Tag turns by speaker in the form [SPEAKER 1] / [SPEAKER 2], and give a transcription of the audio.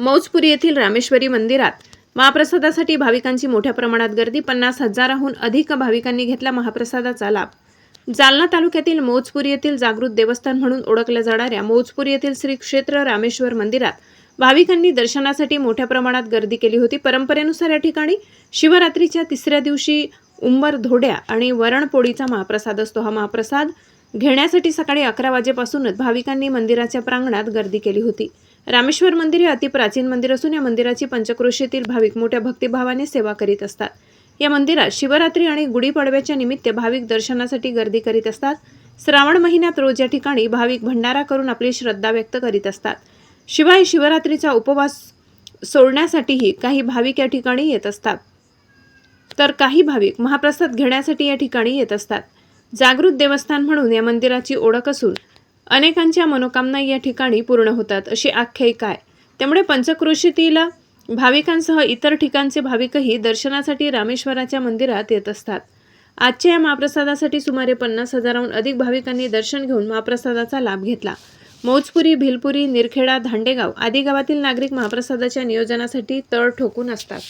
[SPEAKER 1] मौजपुरी येथील रामेश्वरी मंदिरात महाप्रसादासाठी भाविकांची मोठ्या प्रमाणात गर्दी पन्नास हजाराहून अधिक भाविकांनी घेतला महाप्रसादाचा लाभ. जालना तालुक्यातील मौजपुरी येथील जागृत देवस्थान म्हणून ओळखल्या जाणाऱ्या मौजपुरी येथील श्री क्षेत्र रामेश्वर मंदिरात भाविकांनी दर्शनासाठी मोठ्या प्रमाणात गर्दी केली होती. परंपरेनुसार या ठिकाणी शिवरात्रीच्या तिसऱ्या दिवशी उंबर धोड्या आणि वरणपोळीचा महाप्रसाद असतो. हा महाप्रसाद घेण्यासाठी सकाळी अकरा वाजेपासूनच भाविकांनी मंदिराच्या प्रांगणात गर्दी केली होती. रामेश्वर मंदिर हे अतिप्राचीन मंदिर असून या मंदिराची पंचक्रोशीतील भाविक मोठ्या भक्तिभावाने सेवा करीत असतात. या मंदिरात शिवरात्री आणि गुढीपाडव्याच्या निमित्त भाविक दर्शनासाठी गर्दी करीत असतात. श्रावण महिन्यात रोज या ठिकाणी भाविक भंडारा करून आपली श्रद्धा व्यक्त करीत असतात. शिवाय शिवरात्रीचा उपवास सोडण्यासाठीही काही भाविक या ठिकाणी येत असतात. तर काही भाविक महाप्रसाद घेण्यासाठी या ठिकाणी येत असतात. जागृत देवस्थान म्हणून या मंदिराची ओळख असून अनेकांच्या मनोकामना या ठिकाणी पूर्ण होतात. अशी आख्यायिका आहे. त्यामुळे पंचक्रोशीतील भाविकांसह इतर ठिकाणचे भाविकही दर्शनासाठी रामेश्वराच्या मंदिरात येत असतात. आजच्या या महाप्रसादासाठी सुमारे पन्नास हजाराहून अधिक भाविकांनी दर्शन घेऊन महाप्रसादाचा लाभ घेतला. मौजपुरी भिलपुरी निरखेडा धांडेगाव आदी गावातील नागरिक महाप्रसादाच्या नियोजनासाठी तळ ठोकून असतात.